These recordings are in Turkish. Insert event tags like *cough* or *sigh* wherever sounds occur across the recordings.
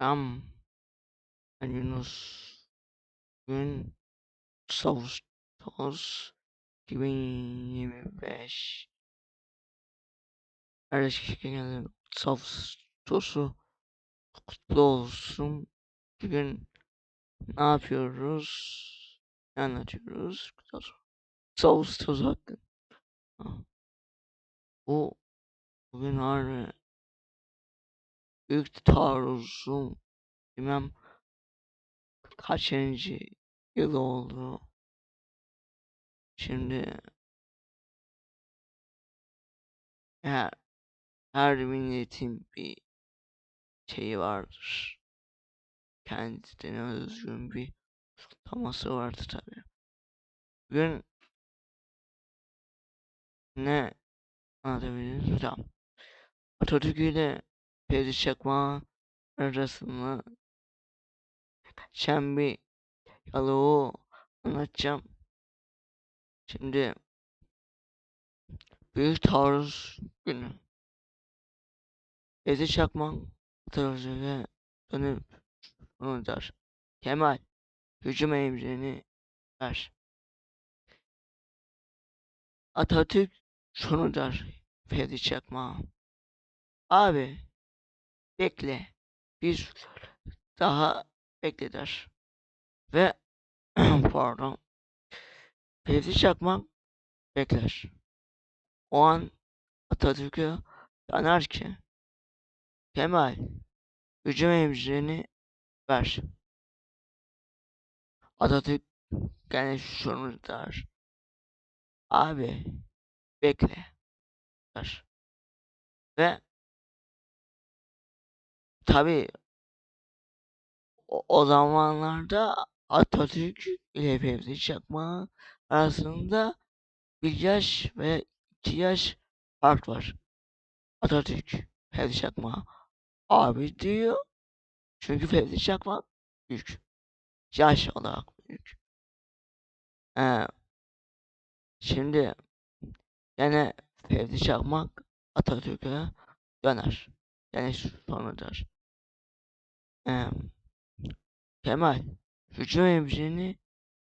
Selam. Ben Yunus. Bugün Ağustos 2025. Her şey Ağustos'u kutlu olsun. Bugün ne yapıyoruz? Ne anlatıyoruz? Ağustos hakkında. Bu bugün harbi büyük taarruzum bilmem kaçıncı yıl oldu. Şimdi her, her milletin bir şeyi vardır. Kendine özgün bir kutlaması vardı tabi. Bugün ne anlatabiliriz? Tamam. Atatürk ile Fevzi Çakma arasında geçen bir diyaloğu anlatacağım. Şimdi Büyük Taarruz Günü. Fevzi Çakmak Atatürk'e dönüp bunu der. Kemal, hücum emrini ver. Atatürk şunu der Fevzi Çakmak'a. Abi bekle. Bir daha bekle der. Ve *clears throat* pardon. Fevzi Çakmak bekler. O an Atatürk'e yanar ki Kemal hücum emrini ver. Atatürk gene şunu der. Abi bekle der. Ve tabi o, o zamanlarda Atatürk ile Fevzi Çakmak arasında bir yaş ve iki yaş fark var. Atatürk Fevzi Çakmak abi diyor. Çünkü Fevzi Çakmak büyük. Yaş olarak büyük. Ee, şimdi yine Fevzi Çakmak Atatürk'e döner. Yani sonra der. Ee, Kemal hücum emrini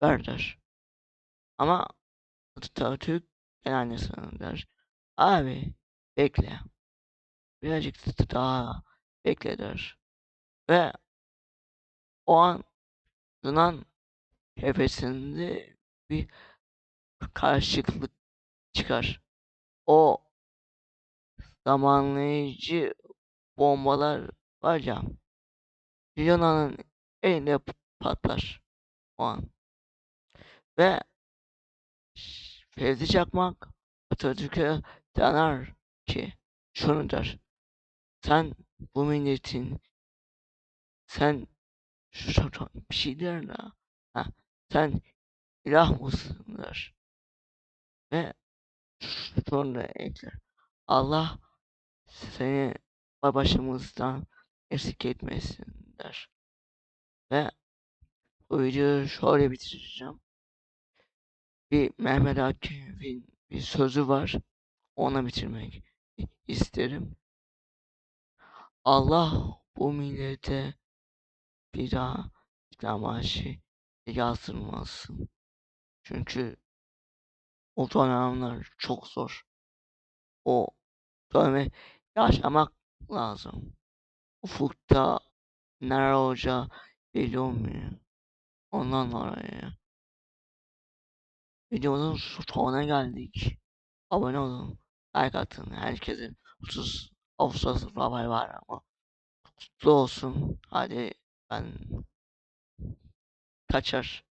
ver der. Ama Atatürk annesine der. Abi bekle. Birazcık daha bekle der. Ve o an Yunan cephesinde bir karşılıklık çıkar. O zamanlayıcı bombalar var ya Yunan'ın elinde patlar o an. Ve Fevzi Çakmak Atatürk'e danar ki şunu der. Sen bu milletin sen şu bir şey der la. Ha, sen ilah mısın der. Ve sonra ekler. Allah seni başımızdan eksik etmesin der. Ve bu videoyu şöyle bitireceğim. Bir Mehmet Akif'in bir sözü var. Ona bitirmek isterim. Allah bu millete bir daha İslam aşı yazdırmasın. Çünkü o dönemler çok zor. O dönemi yaşamak lazım. Ufukta neler olacağı belli olmuyor. Ondan dolayı. Videomuzun sonuna geldik. Abone olun. Like atın. Herkesin 30 Ağustos Rafael var ama. Kutlu olsun. Hadi ben kaçar.